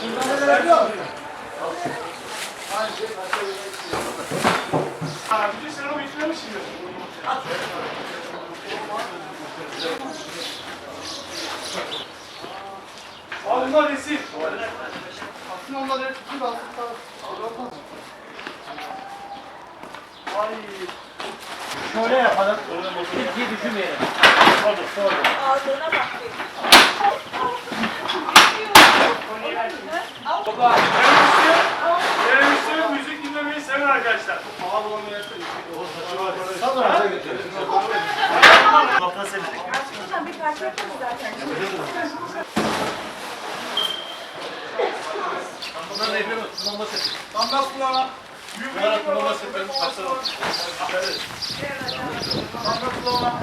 Abi bunlar resim. Aslında onları bir bastıklar. Ay. Şöyle yapalım. Tilkiyi düşünmeyelim. Sordu, sordu. Ağzına bak. Teröristlerin müzik dinlemeyi seven arkadaşlar. Bir parça yaparız zaten. Bunlar ne yapıyoruz? Kullanma sesi. Damla kulağına. Büyük Bunlar kullanma sesi. Ben baksana. damla kulağına.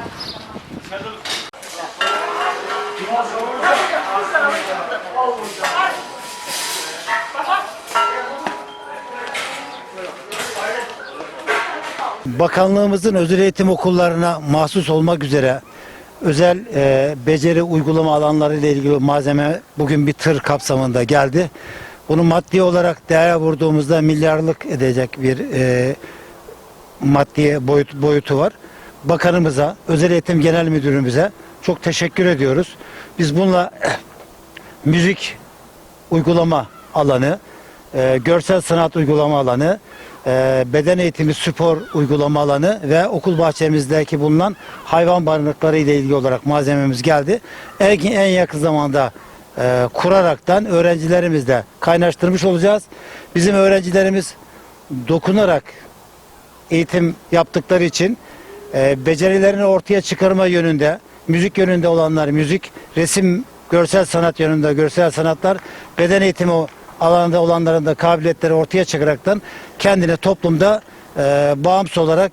Bakanlığımızın özel eğitim okullarına mahsus olmak üzere özel e, beceri uygulama alanları ile ilgili malzeme bugün bir tır kapsamında geldi. Bunu maddi olarak değer vurduğumuzda milyarlık edecek bir e, maddi boyut, boyutu var. Bakanımıza, Özel Eğitim Genel Müdürümüze çok teşekkür ediyoruz. Biz bununla müzik uygulama alanı, e, görsel sanat uygulama alanı, e, beden eğitimi spor uygulama alanı ve okul bahçemizdeki bulunan hayvan barınakları ile ilgili olarak malzememiz geldi. En, en yakın zamanda e, kuraraktan öğrencilerimizle kaynaştırmış olacağız. Bizim öğrencilerimiz dokunarak eğitim yaptıkları için e, becerilerini ortaya çıkarma yönünde, müzik yönünde olanlar müzik, resim, görsel sanat yönünde görsel sanatlar, beden eğitimi o alanında olanların da kabiliyetleri ortaya çıkaraktan kendini toplumda e, bağımsız olarak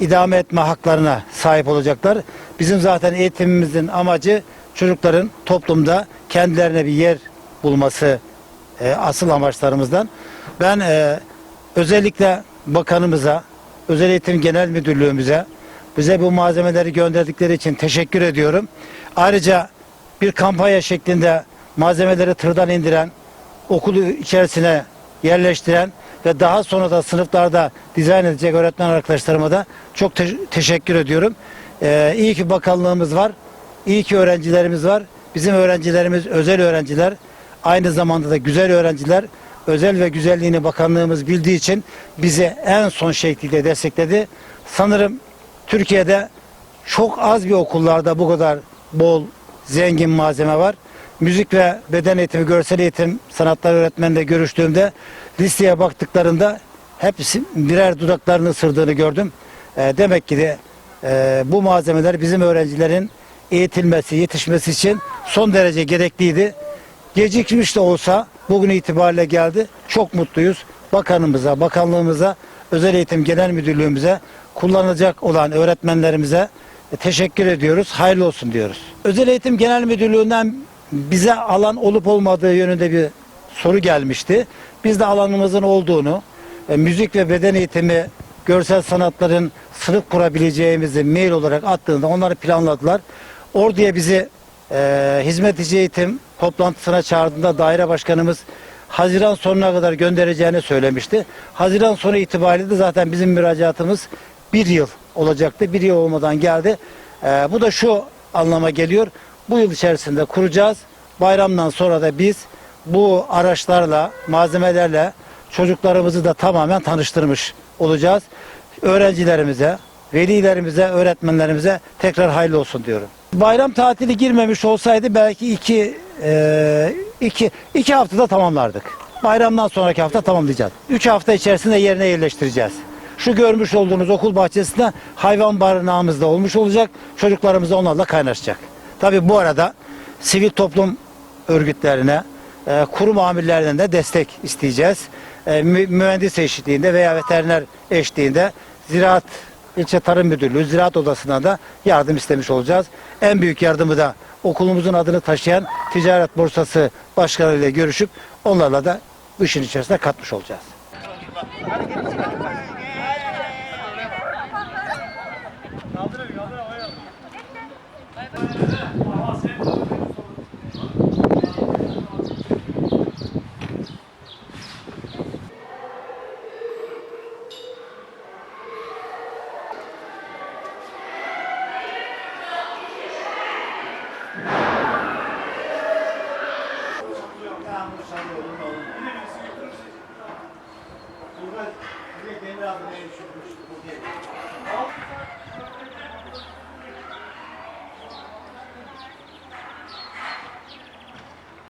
idame etme haklarına sahip olacaklar. Bizim zaten eğitimimizin amacı çocukların toplumda kendilerine bir yer bulması e, asıl amaçlarımızdan. Ben e, özellikle bakanımıza, Özel Eğitim Genel Müdürlüğümüze bize bu malzemeleri gönderdikleri için teşekkür ediyorum. Ayrıca bir kampanya şeklinde malzemeleri tırdan indiren, okulu içerisine yerleştiren ve daha sonra da sınıflarda dizayn edecek öğretmen arkadaşlarıma da çok te- teşekkür ediyorum. Ee, iyi ki bakanlığımız var. İyi ki öğrencilerimiz var. Bizim öğrencilerimiz özel öğrenciler. Aynı zamanda da güzel öğrenciler. Özel ve güzelliğini bakanlığımız bildiği için bizi en son şekilde destekledi. Sanırım Türkiye'de çok az bir okullarda bu kadar bol, zengin malzeme var. Müzik ve beden eğitimi, görsel eğitim sanatlar öğretmenle görüştüğümde listeye baktıklarında hepsi birer dudaklarını ısırdığını gördüm. Ee, demek ki de e, bu malzemeler bizim öğrencilerin eğitilmesi, yetişmesi için son derece gerekliydi. Gecikmiş de olsa bugün itibariyle geldi. Çok mutluyuz. Bakanımıza, bakanlığımıza, Özel Eğitim Genel Müdürlüğümüze, kullanacak olan öğretmenlerimize teşekkür ediyoruz. Hayırlı olsun diyoruz. Özel Eğitim Genel Müdürlüğü'nden bize alan olup olmadığı yönünde bir soru gelmişti. Biz de alanımızın olduğunu, e, müzik ve beden eğitimi, görsel sanatların sınıf kurabileceğimizi mail olarak attığında onları planladılar. Orduya bizi e, hizmet içi eğitim toplantısına çağırdığında daire başkanımız Haziran sonuna kadar göndereceğini söylemişti. Haziran sonu itibariyle de zaten bizim müracaatımız bir yıl olacaktı. Bir yıl olmadan geldi. E, bu da şu anlama geliyor. Bu yıl içerisinde kuracağız. Bayramdan sonra da biz bu araçlarla, malzemelerle çocuklarımızı da tamamen tanıştırmış olacağız. Öğrencilerimize, velilerimize, öğretmenlerimize tekrar hayırlı olsun diyorum. Bayram tatili girmemiş olsaydı belki iki, e, iki, iki haftada tamamlardık. Bayramdan sonraki hafta tamamlayacağız. Üç hafta içerisinde yerine yerleştireceğiz. Şu görmüş olduğunuz okul bahçesinde hayvan barınağımız da olmuş olacak. Çocuklarımız onlarla kaynaşacak. Tabi bu arada sivil toplum örgütlerine, e, kurum amirlerinden de destek isteyeceğiz. E, mü- mühendis eşliğinde veya veteriner eşliğinde Ziraat İlçe Tarım Müdürlüğü, Ziraat Odası'na da yardım istemiş olacağız. En büyük yardımı da okulumuzun adını taşıyan Ticaret Borsası Başkanı ile görüşüp onlarla da bu işin içerisine katmış olacağız. Yağmur Demir abi ne